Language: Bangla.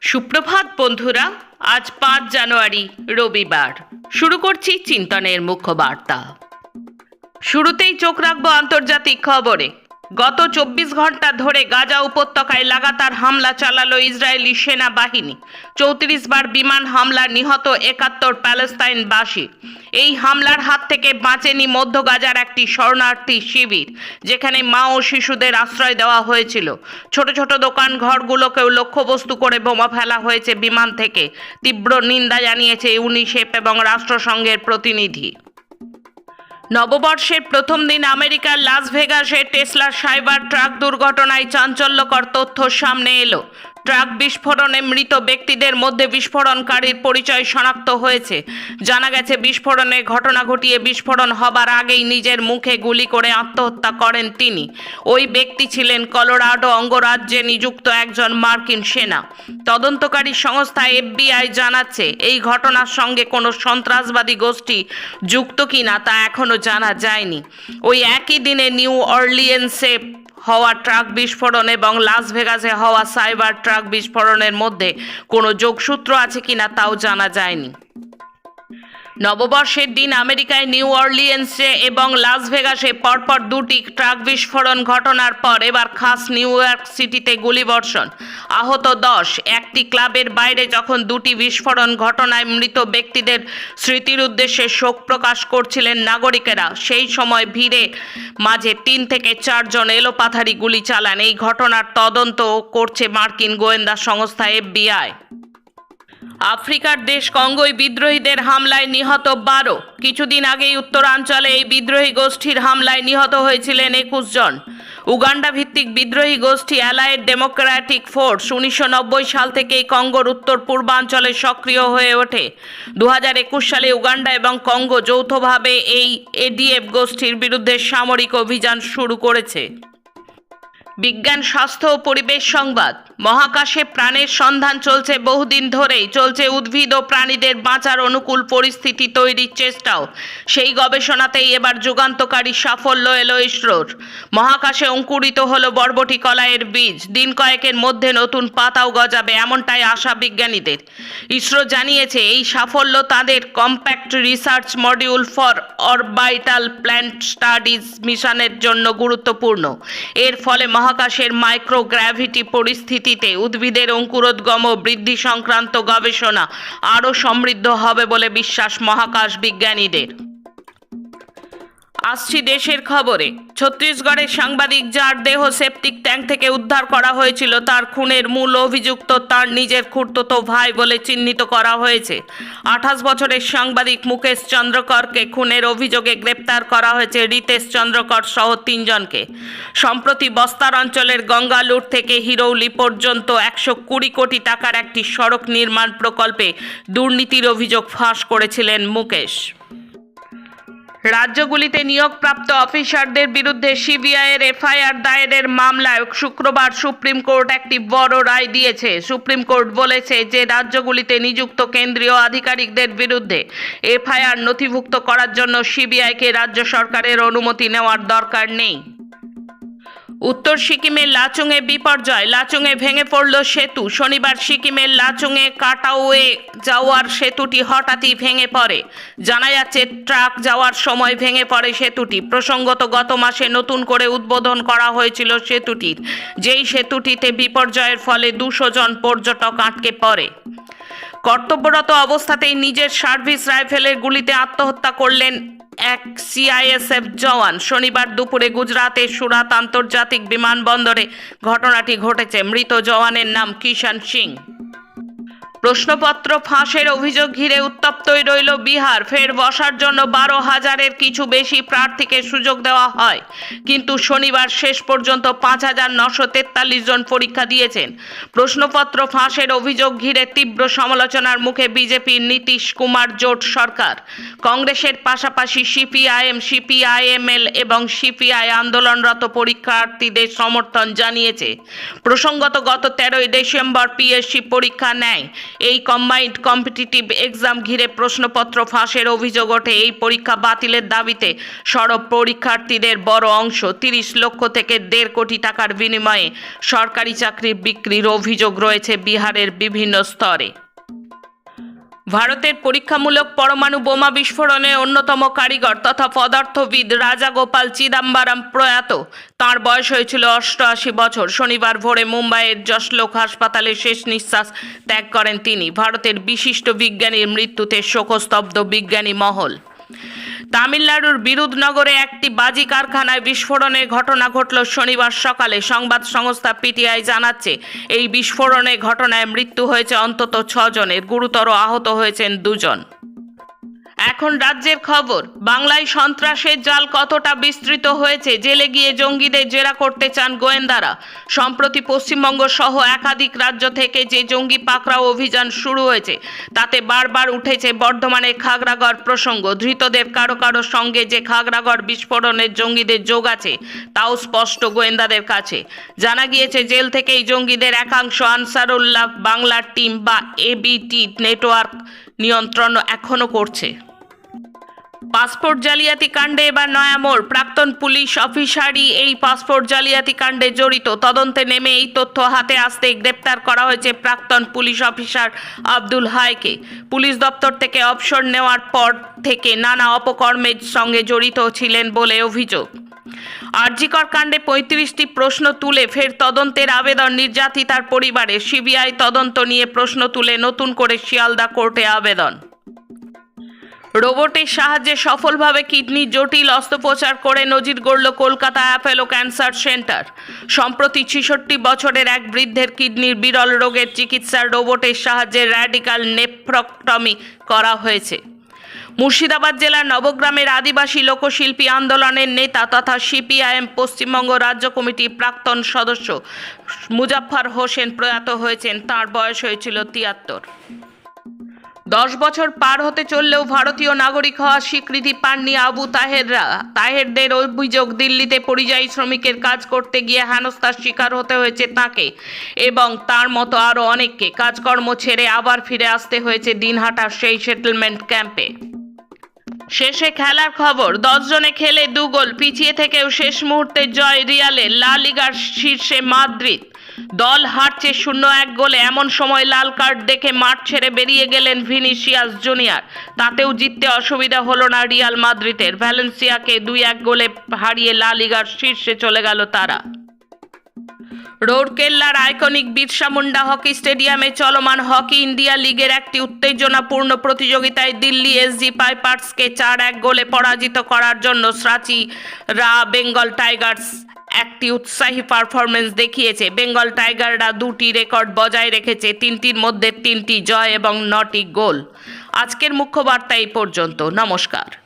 সুপ্রভাত বন্ধুরা, আজ পাঁচ জানুয়ারি, রবিবার। শুরু করছি চিন্তনের মুখ্য বার্তা। শুরুতেই চোখ রাখব আন্তর্জাতিক খবরে। গত চব্বিশ ঘণ্টা ধরে গাজা উপত্যকায় লাগাতার হামলা চালালো ইসরায়েলি সেনাবাহিনী। চৌত্রিশ বার বিমান হামলা নিহত একাত্তর প্যালেস্তাইনবাসী। এই হামলার হাত থেকে বাঁচেনি মধ্য গাজার একটি শরণার্থী শিবির, যেখানে মা ও শিশুদের আশ্রয় দেওয়া হয়েছিল। ছোট ছোট দোকান ঘরগুলোকেও লক্ষ্যবস্তু করে বোমা ফেলা হয়েছে বিমান থেকে। তীব্র নিন্দা জানিয়েছে ইউনিসেফ এবং রাষ্ট্রসংঘের প্রতিনিধি। নববর্ষের প্রথম দিন আমেরিকার লাস ভেগাসে টেসলা সাইবার ট্রাক দুর্ঘটনায় চাঞ্চল্যকর তথ্য সামনে এলো। ট্রাক বিস্ফোরণে মৃত ব্যক্তিদের মধ্যে বিস্ফোরণকারীর পরিচয় শনাক্ত হয়েছে। জানা গেছে, বিস্ফোরণে ঘটনা ঘটিয়ে বিস্ফোরণ হবার আগেই নিজের মুখে গুলি করে আত্মহত্যা করেন তিনি। ওই ব্যক্তি ছিলেন কলোরাডো অঙ্গরাজ্যে নিযুক্ত একজন মার্কিন সেনা। তদন্তকারী সংস্থা এফবিআই জানাচ্ছে, এই ঘটনার সঙ্গে কোনো সন্ত্রাসবাদী গোষ্ঠী যুক্ত কিনা তা এখনও জানা যায়নি। ওই একই দিনে নিউ অর্লিয়েন্সে হওয়া ট্রাক বিস্ফোরণ এবং লাস ভেগাসে হওয়া সাইবার ট্রাক বিস্ফোরণের মধ্যে কোনো যোগসূত্র আছে কিনা তাও জানা যায়নি। নববর্ষের দিন আমেরিকায় নিউ অর্লিয়েন্সে এবং লাস ভেগাসে পরপর দুটি ট্রাক বিস্ফোরণ ঘটনার পর এবার খাস নিউ ইয়র্ক সিটিতে গুলিবর্ষণ। আহত দশ। একটি ক্লাবের বাইরে যখন দুটি বিস্ফোরণ ঘটনায় মৃত ব্যক্তিদের স্মৃতির উদ্দেশ্যে শোক প্রকাশ করছিলেন নাগরিকেরা, সেই সময় ভিড়ে মাঝে তিন থেকে চারজন এলোপাথারি গুলি চালান। এই ঘটনার তদন্ত করছে মার্কিন গোয়েন্দা সংস্থা এফবিআই। আফ্রিকার দেশ কঙ্গোয় বিদ্রোহীদের হামলায় নিহত বারো। কিছুদিন আগেই উত্তরাঞ্চলে এই বিদ্রোহী গোষ্ঠীর হামলায় নিহত হয়েছিলেন একুশ জন। উগান্ডা ভিত্তিক বিদ্রোহী গোষ্ঠী অ্যালায়েড ডেমোক্রেটিক ফোর্স উনিশশো নব্বই সাল থেকেই কঙ্গোর উত্তর পূর্বাঞ্চলে সক্রিয় হয়ে ওঠে। দু হাজার একুশ সালে উগান্ডা এবং কঙ্গো যৌথভাবে এই এডিএফ গোষ্ঠীর বিরুদ্ধে সামরিক অভিযান শুরু করেছে। বিজ্ঞান, স্বাস্থ্য ও পরিবেশ সংবাদ। মহাকাশে প্রাণের সন্ধান চলছে বহুদিন ধরেই। চলছে উদ্ভিদ ও প্রাণীদের বাঁচার অনুকূল পরিস্থিতি তৈরির চেষ্টাও। সেই গবেষণাতেই এবার যুগান্তকারী সাফল্য এলো ইসরোর। মহাকাশে অঙ্কুরিত হলো বরবটি কলাইয়ের বীজ। দিন কয়েকের মধ্যে নতুন পাতাও গজাবে এমনটাই আশা বিজ্ঞানীদের। ইসরো জানিয়েছে, এই সাফল্য তাদের compact research module for orbital plant studies মিশনের জন্য গুরুত্বপূর্ণ। এর ফলে মহাকাশের মাইক্রোগ্র্যাভিটি পরিস্থিতিতে উদ্ভিদের অঙ্কুরোদ্গম ও বৃদ্ধি সংক্রান্ত গবেষণা আরও সমৃদ্ধ হবে বলে বিশ্বাস মহাকাশ বিজ্ঞানীদের। আসছি দেশের খবরে। ছত্তিশগড়ের সাংবাদিক যার দেহ সেপটিক ট্যাঙ্ক থেকে উদ্ধার করা হয়েছিল, তার খুনের মূল অভিযুক্ত তার নিজের খুঁড়তো ভাই বলে চিহ্নিত করা হয়েছে। আঠাশ বছরের সাংবাদিক মুকেশ চন্দ্রকরকে খুনের অভিযোগে গ্রেপ্তার করা হয়েছে রিতেশ চন্দ্রকর সহ তিনজনকে। সম্প্রতি বস্তার অঞ্চলের গঙ্গালুর থেকে হিরৌলি পর্যন্ত একশো কুড়ি কোটি টাকার একটি সড়ক নির্মাণ প্রকল্পে দুর্নীতির অভিযোগ ফাঁস করেছিলেন মুকেশ। রাজ্যগুলিতে নিয়োগপ্রাপ্ত অফিসারদের বিরুদ্ধে সিবিআইয়ের এফআইআর দায়েরের মামলায় শুক্রবার সুপ্রিম কোর্ট একটি বড় রায় দিয়েছে। সুপ্রিম কোর্ট বলেছে যে, রাজ্যগুলিতে নিযুক্ত কেন্দ্রীয় আধিকারিকদের বিরুদ্ধে এফআইআর নথিভুক্ত করার জন্য সিবিআইকে রাজ্য সরকারের অনুমতি নেওয়ার দরকার নেই। উত্তর সিকিমের লাচুংয়ে বিপর্যয়, লাচুংয়ে ভেঙে পড়ল সেতু। শনিবার সিকিমের লাচুংয়ে কাটাওয়ে যাওয়ার সেতুটি হঠাৎই ভেঙে পড়ে। জানা যাচ্ছে, ট্রাক যাওয়ার সময় ভেঙে পড়ে সেতুটি। প্রসঙ্গত, গত মাসে নতুন করে উদ্বোধন করা হয়েছিল সেতুটির। যেই সেতুটিতে বিপর্যয়ের ফলে দুশো জন পর্যটক আটকে পড়ে। কর্তব্যরত অবস্থাতেই নিজের সার্ভিস রাইফেলের গুলিতে আত্মহত্যা করলেন এক সিআইএসএফ জওয়ান শনিবার দুপুরে গুজরাতের সুরাত আন্তর্জাতিক বিমানবন্দরে ঘটনাটি ঘটেছে। মৃত জওয়ানের নাম কিষান সিং। প্রশ্নপত্র ফাঁসের অভিযোগ ঘিরে উত্তপ্তই রইল বিহার। ফের বসার জন্য বারো হাজারের কিছু বেশি প্রার্থীকে সুযোগ দেওয়া হয়। কিন্তু শনিবার শেষ পর্যন্ত পাঁচ হাজার নশো তেতাল্লিশ জন পরীক্ষা দিয়েছেন। প্রশ্নপত্র ফাঁসের অভিযোগ ঘিরে তীব্র সমালোচনার মুখে বিজেপির নীতিশ কুমার জোট সরকার। কংগ্রেসের পাশাপাশি সিপিআইএম, সিপিআইএমএল এবং সিপিআই আন্দোলনরত পরীক্ষার্থীদের সমর্থন জানিয়েছে। প্রসঙ্গত গত তেরোই ডিসেম্বর পিএসসি পরীক্ষা নেয়। এই কম্বাইন্ড কম্পিটিটিভ এক্সাম ঘিরে প্রশ্নপত্র ফাঁসের অভিযোগ ওঠে। এই পরীক্ষা বাতিলের দাবিতে সরব পরীক্ষার্থীদের বড় অংশ, তিরিশ লক্ষ থেকে দেড় কোটি টাকার বিনিময়ে সরকারি চাকরি বিক্রির অভিযোগ রয়েছে বিহারের বিভিন্ন স্তরে। ভারতের পরীক্ষামূলক পরমাণু বোমা বিস্ফোরণে অন্যতম কারিগর তথা পদার্থবিদ রাজা গোপাল চিদাম্বারাম প্রয়াত। তার বয়স হয়েছিল অষ্টআশি বছর। শনিবার ভোরে মুম্বাইয়ের যশলোক হাসপাতালে শেষ নিঃশ্বাস ত্যাগ করেন তিনি। ভারতের বিশিষ্ট বিজ্ঞানীর মৃত্যুতে শোকস্তব্ধ বিজ্ঞানী মহল। তামিলনাড়ুর বিরুধনগরে একটি বাজি কারখানায় বিস্ফোরণের ঘটনা ঘটল শনিবার সকালে। সংবাদ সংস্থা পিটিআই জানাচ্ছে, এই বিস্ফোরণের ঘটনায় মৃত্যু হয়েছে অন্তত ছজনের। গুরুতর আহত হয়েছেন দুজন। এখন রাজ্যের খবর, বাংলায় সন্ত্রাসের জাল কতটা বিস্তৃত হয়েছে? জেলে গিয়ে জঙ্গিদের জেরা করতে চান গোয়েন্দারা। সম্প্রতি পশ্চিমবঙ্গ সহ একাধিক রাজ্য থেকে যে জঙ্গি পাকড়াও অভিযান শুরু হয়েছে, তাতে বারবার উঠেছে বর্ধমানের খাগড়াগড় প্রসঙ্গ। ধৃতদের কারও কারও সঙ্গে যে খাগড়াগড় বিস্ফোরণের জঙ্গিদের যোগ আছে, তাও স্পষ্ট গোয়েন্দাদের কাছে। জানা গিয়েছে, জেল থেকেই জঙ্গিদের একাংশ আনসারুল্লাহ, বাংলার টিম বা এবিটি নেটওয়ার্ক নিয়ন্ত্রণ এখনও করছে। পাসপোর্ট জালিয়াতি কাণ্ডে এবার নয়া মোড়। প্রাক্তন পুলিশ অফিসারই এই পাসপোর্ট জালিয়াতি কাণ্ডে জড়িত। তদন্তে নেমে এই তথ্য হাতে আসতে গ্রেপ্তার করা হয়েছে প্রাক্তন পুলিশ অফিসার আব্দুল হাইকে। পুলিশ দপ্তর থেকে অবসর নেওয়ার পর থেকে নানা অপকর্মের সঙ্গে জড়িত ছিলেন বলে অভিযোগ। আরজিকর কাণ্ডে পঁয়ত্রিশটি প্রশ্ন তুলে ফের তদন্তের আবেদন নির্যাতিতার পরিবারে সিবিআই তদন্ত নিয়ে প্রশ্ন তুলে নতুন করে শিয়ালদা কোর্টে আবেদন। রোবটের সাহায্যে সফলভাবে কিডনি জটিল অস্ত্রোপচার করে নজির গড়ল কলকাতা অ্যাপেলো ক্যান্সার সেন্টার। সম্প্রতি ছেষট্টি বছরের এক বৃদ্ধের কিডনির বিরল রোগের চিকিৎসার রোবটের সাহায্যে র্যাডিক্যাল নেফ্রক্টমি করা হয়েছে। মুর্শিদাবাদ জেলার নবগ্রামের আদিবাসী লোকশিল্পী আন্দোলনের নেতা তথা সিপিআইএম পশ্চিমবঙ্গ রাজ্য কমিটির প্রাক্তন সদস্য মুজাফফর হোসেন প্রয়াত হয়েছেন। তার বয়স হয়েছিল তিয়াত্তর। দশ বছর পার হতে চললেও ভারতীয় নাগরিক হওয়ার স্বীকৃতি পাননি আবু তাহেররা। তাহেরদের অভিযোগ, দিল্লিতে পরিযায়ী শ্রমিকের কাজ করতে গিয়ে হেনস্থার শিকার হতে হয়েছে তাকে এবং তার মতো আরও অনেককে। কাজকর্ম ছেড়ে আবার ফিরে আসতে হয়েছে দিনহাটার সেই সেটেলমেন্ট ক্যাম্পে। শেষে খেলার খবর, দশ জনে খেলে দু গোল। পিছিয়ে থেকেও শেষ মুহূর্তে জয় রিয়ালে লা লিগার শীর্ষে মাদ্রিদ। দল হারছে শূন্য এক গোলে। এমন সময় লাল কার্ড দেখে মাঠ ছেড়ে বেরিয়ে গেলেন ভিনিসিয়াস জুনিয়র। তাতেও জিততে অসুবিধা হলো না রিয়াল মাদ্রিদের। ভ্যালেন্সিয়াকে দুই এক গোলে হারিয়ে লা লিগার শীর্ষে চলে গেল তারা। রোডকেল্লার আইকনিক বিরসা মুন্ডা হকি স্টেডিয়ামে চলমান হকি ইন্ডিয়া লিগের একটি উত্তেজনাপূর্ণ প্রতিযোগিতায় দিল্লি এসজি পাইপার্সকে চার এক গোলে পরাজিত করার জন্য সাঁচি রা বেঙ্গল টাইগার্স একটি উৎসাহী পারফরমেন্স দেখিয়েছে। বেঙ্গল টাইগাররা দুটি রেকর্ড বজায় রেখেছে, তিনটির মধ্যে তিনটি জয় এবং নটি গোল। আজকের মুখ্য বার্তা এই পর্যন্ত। নমস্কার।